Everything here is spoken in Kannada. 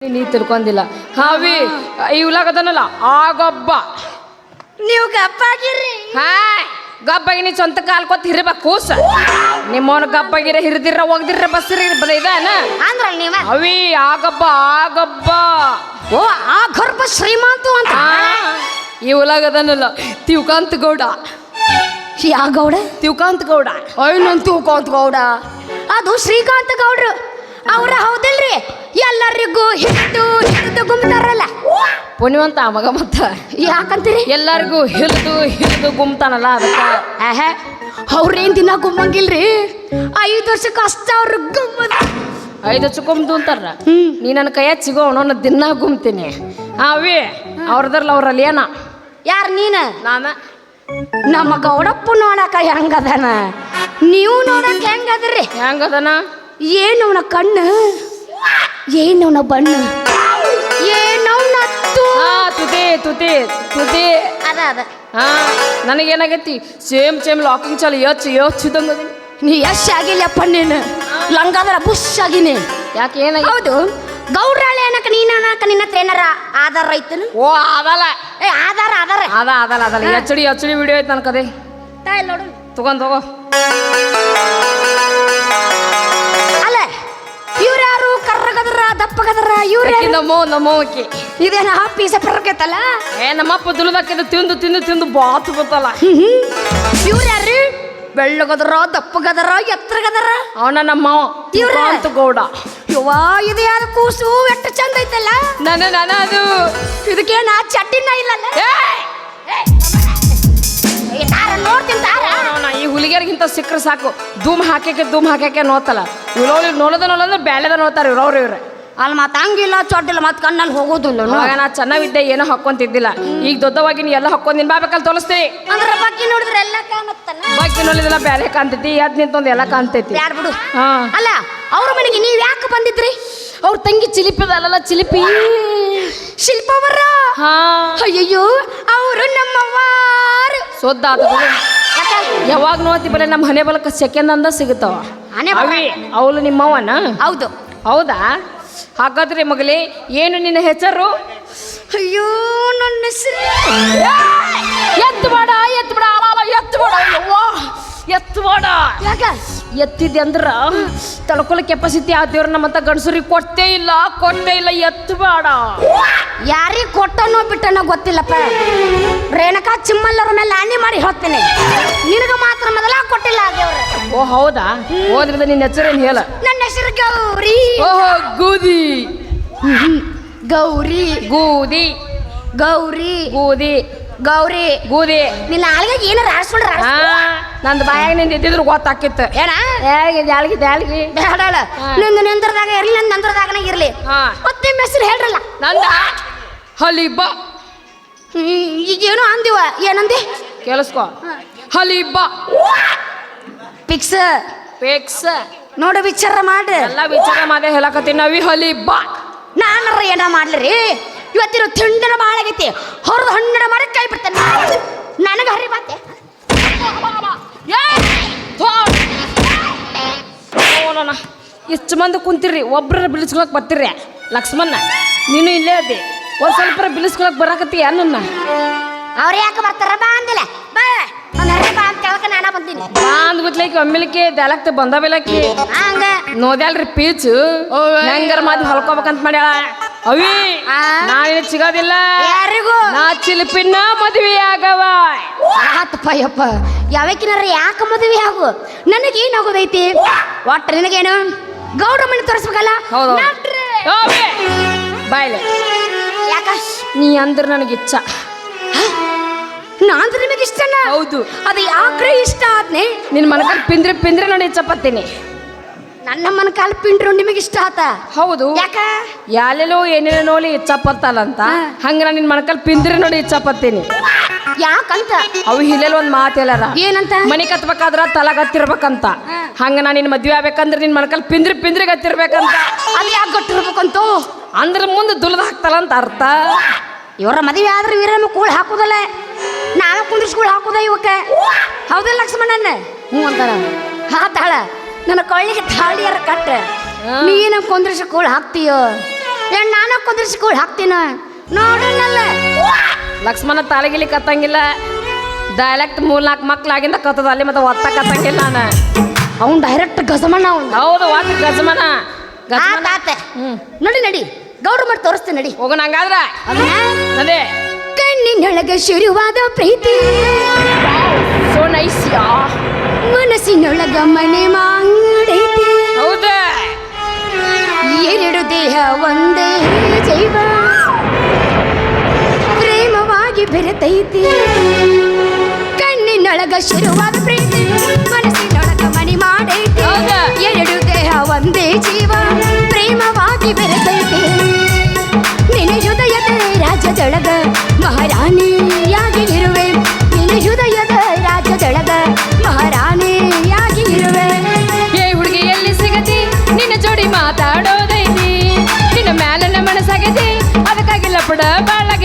ನೀ ತಿಳ್ಕೊಂಡಿಲ್ಲ. ಹಾವಿ ಇವ್ಲಾಗದನಲ್ಲ ಗೊಬ್ಬ. ನೀವು ಗಪ್ಪಾಗಿರಿ ಹಾ ಗಬ್ಬಾಗಿ ನೀ ಸ್ವಂತ ಕಾಲ್ ಕೊತ್ ಹಿರಿಬೇಕು ಕೂಸ. ನಿಮ್ಮವನ ಗಬ್ಬಗಿರ ಹಿರಿದಿರ ಒಗ್ದಿರ ಬಸ್ರಿ ಇದಾನ? ಅಂದ್ರ ನೀವ? ಅವಿ ಆಗಬ್ಬ ಆಗಬ್ಬ ಓ ಆ ಗರ್ಭ ಶ್ರೀಮಂತ ಅಂತ. ಈ ಇವ್ಲಾಗದನಲ್ಲ ತಿವಕಾಂತ ಗೌಡ. ಯಾ ಗೌಡ? ತಿವಕಾಂತ ಗೌಡ. ಅಯ್ಯ ನನ್ ತಿವಕಾಂತ ಗೌಡ. ಅದು ಶ್ರೀಕಾಂತ ಗೌಡ್ರು. ಅವ್ರ ಹೌದಿಲ್ರಿ? ಎಲ್ಲರಿಗೂ ಹಿಡಿದು ಹಿಡಿದು ಗುಮ್ತಾರಲ್ಲ? ಪುಣ್ಯವಂತ ಮಗ ಮತ್ತ. ಯಾಕಂತೀರಿ? ಎಲ್ಲರಿಗೂ ಹಿತ್ತು ಹಿತ್ತು ಗುಮ್ತಾನಲ್ಲ ಅದಕ್ಕೆ. ಆಹ ಅವ್ರೇನ್ ದಿನ ಗುಮ್ಮಂಗಿಲ್ರಿ? ಐದು ವರ್ಷಕ್ಕೆ ಅಷ್ಟ ಅವ್ರ ಗುಮ್ಮದ. ಐದು ವರ್ಷ ಗುಮ್ದು ಅಂತಾರ. ನೀ ನನ್ನ ಕೈಯ ಸಿಗೋ ಅವನ ದಿನ ಗುಮ್ತೀನಿ. ಅವೇ ಅವ್ರದ್ರಲ್ಲಿ ಅವ್ರಲ್ಲಿ ಏನ? ಯಾರು ನೀನ? ನಾನ. ನಮ್ಮ ಗೌಡಪ್ಪ ನೋಡಕ ಹೆಂಗದನ? ನೀವು ನೋಡಕ್ ಹೆಂಗದ್ರಿ? ಹೆಂಗದನ? ಏನವನ ಕಣ್ಣು? ಏನವನ ಬಣ್ಣ? ಏನವನ ಹಾ ಅದ ಅದ. ಹಾ ನನಗೇನಾಗೈತಿ? ಸೇಮ್ ಸೇಮ್ ಲಾಕಿಂಗ್ ಚಾಲು ಯೋಚ್ ಯೋಚಿದಂಗ ನೀ ಯಶ್ ಆಗಿಲ್ಲಪ್ಪ ನೀನು. ಲಂಗಾದ್ರ ಬುಷ್ ಆಗಿನಿ. ಯಾಕೆ ಏನಾಗಿ ಹೌದು. ಗೌಡ್ರಾಳೆ ಅನ್ನಕ ನೀನ ಅನ್ನಕ ನಿನ್ನ ಹತ್ರ ಏನಾರ ಆಧಾರ ಐತನು? ಓ ಅದಲ್ಲ. ಏ ಆಧಾರ ಆಧಾರ. ಅದ ಅದಲ್ಲ ಅದಲ್ಲ. ಎಚ್ ಡಿ ಎಚ್ ಡಿ ವಿಡಿಯೋ ಐತೆ ನನ್ನ ಕದೆ ತಾಯ್ ನೋಡು. ತಗೊಂಡ್ ತಗೋ ದಪ್ಪಗದ್ರ ಇವ್ರ ನಮ್ಮೋ ನಮ್ಮೋಕಿ ಇದೇನ ಪೀಸ ಪರ್ಕೈತಲ್ಲ ಏ ನಮ್ಮಪ್ಪ ದುಲ್ದಾಕಿದ ತಿಂದು ತಿಂದು ತಿಂದು ಬಾತು ಬತ್ತಲ್ಲ. ಇವ್ರ್ಯಾರು ಬೆಳ್ಳಗದ್ರ ದಪ್ಪಗದರ ಎತ್ತರಗದ್ರ? ಅವನ ನಮ್ಮ ಇವ್ರ? ಅಂತ ಗೌಡ. ಯವ್ವಾ ಇದು ಯಾರು ಕೂಸು? ಎಷ್ಟು ಚಂದ ಐತಲ್ಲ? ನನ್ನ ಅದು ಅದು. ಇದಕ್ಕೇನ ಚಟ್ಟಿನ ಇಲ್ಲಲ್ಲ? ನೋಡ್ತೀನಿ ತಾರ ಈ ಹುಲಿಗೆರಿಗಿಂತ ಸಿಕ್ಕರೆ ಸಾಕು. ಧೂಮ್ ಹಾಕ್ಯಾಕೆ ಧೂಮ್ ಹಾಕ್ಯಾಕೆ ನೋತಲ್ಲ. ಇವ್ರವ್ರಿಗೆ ನೋಡೋದ ನೋಡೋದ್ರೆ ಬ್ಯಾಳೆದ ನೋಡ್ತಾರೆ ಇವ್ರವ್ರು ಇವ್ರೆ. ಅಲ್ಲಿ ಮತ್ತ ಹಂಗಿಲ್ಲ ಚೊಡ್ಡಿಲ್ಲ ಮತ್ತೆ ಕಣ್ಣಲ್ಲಿ ಹೋಗೋದಿಲ್ಲ ಅವಾಗ ನಾ ಚೆನ್ನಾಗಿದ್ದೆ ಏನೋ ಹಾಕೊಂತಿದ್ದಿಲ್ಲ ಈಗ ದೊಡ್ಡವಾಗಿ ನೀ ಎಲ್ಲ ಹಾಕೊಂಡು ನಿನ್ ಬಾಬೇಕಲ್ಲಿ ತೋರಿಸ್ತೀನಿ. ಅಂದ್ರೆ ಬಗ್ಗೆ ನೋಡಿದ್ರೆ ಎಲ್ಲ ಕಾಣುತ್ತಲ್ಲ ಬಾಕಿ ನೋಡಿದಿಲ್ಲ ಬೇರೆ ಕಾಣ್ತೈತಿ ಅದ್ ನಿಂತೊಂದು ಎಲ್ಲ ಕಾಣ್ತೈತಿ. ಯಾರು ಬಿಡು. ಹಾ. ಅಲ್ಲ ಅವ್ರ ಮನೆಗೆ ನೀವು ಯಾಕೆ ಬಂದಿದ್ರಿ? ಅವ್ರ ತಂಗಿ ಚಿಲಿಪಿದಲ್ಲ ಚಿಲಿಪಿ. ಶಿಲ್ಪವರ? ಹಾ. ಅಯ್ಯಯ್ಯೋ ಅವರು ನಮ್ಮವ್ವಾರು. ಸೋದ್ದಾದ? ಯಾವಾಗ ನೋಡ್ತಿ ಬರೀ ನಮ್ಮ ಹಣೆ ಬಲಕ್ಕೆ ಸೆಕೆಂಡ್ ಅಂದ ಸಿಗುತ್ತವ. ಹಣೆ ಬಲ? ಅವಿ ಅವಳು ನಿಮ್ಮವನ ಹೌದು. ಹೌದಾ? ಹಾಗಾದ್ರೆ ಮಗಳೇ ಏನು ನಿನ್ನ ಹೆಸರು? ಅಯ್ಯೋ ನನ್ನ ಹೆಸರು. ಎತ್ತು ಬೇಡ ಎತ್ತು ಬೇಡ ಅವ ಎತ್ತು ಬೇಡ. ಯವ್ವಾ ಎತ್ತು ಬೇಡ ಯಾಕ ಎತ್ತಿದ್ದೆ ಅಂದ್ರ ತಡ್ಕೊಳ ಕೆಪಾಸಿಟಿ ಆ ದೇವ್ರ ನಮ್ಮಂತ ಗಂಡಸರಿಗೆ ಕೊಟ್ಟೇ ಇಲ್ಲ ಕೊಟ್ಟೇ ಇಲ್ಲ ಎತ್ತು ಬೇಡ ಯಾರಿಗ್ ಕೊಟ್ಟನೋ ಬಿಟ್ಟನೋ ಗೊತ್ತಿಲ್ಲಪ್ಪ. ರೇಣಕಾ ಚಿಮ್ಮಲ್ಲರ ಮೇಲೆ ಆಣಿ ಮಾಡಿ ಹೇಳ್ತೇನೆ. ನಿನಗ ಮಾತ್ರ ಮೊದಲ ಕೊಟ್ಟಿಲ್ಲ ಆ ದೇವ್ರ ಓ ಹೌದಾ? ಹೋದ್ರಿಂದ ನಿನ್ನ ಹೆಸರೇನು ಹೇಳ? ನನ್ನ ಹೆಸರು ಗೌರಿ. ಓಹೋ ಗೂದಿ. ಗೌರಿ. ಗೂದಿ. ಗೌರಿ. ಗೂದಿ. ಗೌರಿ ಗೂದಿ. ನಿನ್ನ ಆಳ್ಗೆ ಏನ ಆಡ್ಸ್ಬಿಡ್ರ ಹಾ. ನಂದು ಬಾಯಾಗ ನಿಂದ ಇದ್ದಿದ್ರು ಗೊತ್ತಾಕಿತ್ತು. ಏನ? ಜಾಳಿಗೆ ಜಾಳಿಗೆ ಬೇಡಾಳ ನಿಂದ ನಿಂದು ನಿಂದ್ರದಾಗ ಇರ್ಲಿ ನನ್ನ ನಂದ್ರದಾಗನ ಇರ್ಲಿ. ಹಾ. ಮತ್ತೆ ನಿಮ್ಮ ಹೆಸರು ಹೇಳ್ರಲ್ಲ. ನಂದ? ಹಲಿಬಾ ಈಗೇನು ಅಂದಿವ. ಏನಂದಿ? ಕೇಳಿಸ್ಕೊ. ಹಲಿಬ್ಬ. ಪಿಕ್ಸ್ ಪಿಕ್ಸ್ ನೋಡು ವಿಚಾರ ಮಾಡಿ. ಎಲ್ಲ ವಿಚಾರ ಮಾಡಿ ಹೇಳಕತ್ತೀನಿ ನಾವಿ ಹಲಿಬ್ಬ. ನಾನರ ಏನ ಮಾಡ್ಲಿ ಇವತ್ತಿನ ತಿಂಡನ ಭಾಳ ಆಗೈತಿ ಹೊರದು ಹಣ್ಣಿನ ಮಾಡಿ ಕೈ ಬಿಡ್ತೇನೆ. ನನಗೆ ಹರಿ ಬಾತೆ ಎಷ್ಟು ಮಂದಿ ಕುಂತಿರ್ರಿ ಒಬ್ರ ಬಿಳಿಸ್ಕೊಳಕ್ ಬರ್ತಿರ್ರಿ. ಲಕ್ಷ್ಮಣ್ಣ ನೀನು ಇಲ್ಲೇ ಅದಿ ಒಂದ್ ಸ್ವಲ್ಪ ಬಿಳಿಸ್ಕೊಳಕ್ ಬರಾಕತ್ತಿ ನನ್ನ ಅವ್ರು ಯಾಕೆ ಬರ್ತಾರ? ಬಾ ಅಂದಿಲ್ಲ. ಬಾ. ಒಂದು ಹರಿ ಬಾ ಅಂತ ಹೇಳಕ ನಾನ ಬಂದೀನಿ. ಬಾಂದ್ ಬಿಟ್ಲೈಕಿ ಒಮ್ಮಿಲಿಕ್ಕೆ ದ್ಯಾಲಕ್ತ ಬಂದ ಬೇಲಕ್ಕಿ ಹಂಗ. ನೋದ್ಯಾಲ್ರಿ ಪೀಚು. ಹೆಂಗಾರ ಮಾತು ಹೊಲ್ಕೋಬೇಕಂತ ಮಾಡ್ಯಾಳ. ಅವಿ? ನಾವೇನು ಸಿಗೋದಿಲ್ಲ ಯಾರಿಗೂ? ನಾ ಚಿಲಿಪಿನ ಮದುವೆ ಆಗವ ಆತಪ್ಪ ಯಪ್ಪ ಯಾವಕ್ಕಿನಾರ ಯಾಕೆ ಮದುವೆ ಆಗು ನನಗೆ ಏನಾಗೋದೈತಿ ಒಟ್ಟು ನಿನಗೇನು? ಗೌಡ ಮನೆ ತೋರಿಸ್ಬೇಕಲ್ಲ? ಹೌದು. ಬಾಯ್ಲೆ. ಯಾಕ? ನೀ ಅಂದ್ರೆ ನನಗೆ ಇಚ್ಛ. ಅಂದ್ರೆ ನಿಮಗೆ ಇಷ್ಟನ? ಹೌದು. ಅದು ಯಾಕ್ರೆ ಇಷ್ಟ ಆದ್ನೆ? ನಿನ್ನ ಮನಕಲ್ ಪಿಂದ್ರೆ ಪಿಂದ್ರೆ ನಾನು ಇಚ್ಛಪತ್ತೀನಿ ನನ್ನ ಮನ ಕಾಲ ಪಿಂಡ್ರು ನಿಮಗೆ ಇಷ್ಟ ಆತ? ಹೌದು. ಯಾಕ? ಯಾಲೆಲ್ಲೋ ಏನೇನೋ ನೋಡಿ ಇಚ್ಛಪತ್ತಲ್ಲ ಅಂತ ಹಂಗ ನಾನು ನಿನ್ ಮನಕಲ್ ಪಿಂದ್ರೆ ನೋಡಿ ಇಚ್ಛಪತ್ತೀನಿ ಯಾಕಂತ? ಅವು ಹಿಲೆಲ್ ಒಂದ್ ಮಾತ ಹೇಳಾರ ಏನಂತ? ಮನೆ ಕತ್ಬೇಕಾದ್ರ ತಲ ಗತ್ತಿರ್ಬೇಕಂತ. ಹಂಗ ನಾನು ನಿನ್ ಮದ್ವೆ ಆಗ್ಬೇಕಂದ್ರೆ ನಿನ್ ಮನಕಲ್ ಪಿಂದ್ರಿ ಪಿಂದ್ರಿ ಗತ್ತಿರ್ಬೇಕಂತ. ಅಲ್ಲಿ ಯಾಕೆ ಗೊತ್ತಿರ್ಬೇಕಂತು ಅಂದ್ರ ಮುಂದೆ ದುಲದ ಹಾಕ್ತಲ್ಲ ಅಂತ ಅರ್ಥ. ಇವರ ಮದುವೆ ಆದ್ರೆ ವೀರಮ್ಮ ಕೂಳ್ ಹಾಕುದಲ್ಲ. ನಾನು ಕುಂದ್ರಿಸ್ಕೂಳ್ ಹಾಕುದ ಇವಕ್ಕೆ. ಹೌದಿಲ್ಲ ಲಕ್ಷ್ಮಣನ್ನ ಹ್ಞೂ ಅಂತಾರ ಹಾತಾಳ. ನನ್ನ ಕೊಳ್ಳಿಗೆ ತಾಳಿಯರ ಕಟ್ಟ. ನೀನ ಕುಂದ್ರಿಸಿ ಕೂಳ್ ಹಾಕ್ತೀಯೋ. ಏನ್ ನಾನು ಕುದುರಿಸಿ ಕೂಡ ಹಾಕ್ತೀನ? ನೋಡೋಣಲ್ಲ ಲಕ್ಷ್ಮಣ ತಾಳಿಗಿಲಿ ಕತ್ತಂಗಿಲ್ಲ. ಡೈಲೆಕ್ಟ್ ಮೂರ್ನಾಲ್ಕು ಮಕ್ಳಾಗಿಂದ ಕತ್ತದ. ಅಲ್ಲಿ ಮತ್ತೆ ಒತ್ತ ಕತ್ತಂಗಿಲ್ಲ ನಾನು. ಅವ್ನು ಡೈರೆಕ್ಟ್ ಗಜಮಣ್ಣ ಅವ್ನು. ಹೌದು ವಾಕ್ ಗಜಮನ ಗಜಮನ ಆತ ಹ್ಮ್. ನಡಿ ನಡಿ. ಗೌಡ್ರ ಮಾಡಿ ತೋರಿಸ್ತೀನಿ ನಡಿ. ಹೋಗೋಣ ಹಂಗಾದ್ರೆ? ಅದೇ. ಕಣ್ಣಿನೊಳಗೆ ಶುರುವಾದ ಪ್ರೀತಿ. So nice yeah. ಮನಸ್ಸಿನೊಳಗ ಮನೆ ಹೌದ? ಎರಡು ದೇಹ ಒಂದೇ ಜೈವ. ಪ್ರೇಮವಾಗಿ ಬೆರೆತೈತಿ. ಕಣ್ಣಿನೊಳಗ ಶುರುವಾದ ಪ್ರೀತಿ ಮಾತಾಡೋದೈತಿ ನಿನ್ನ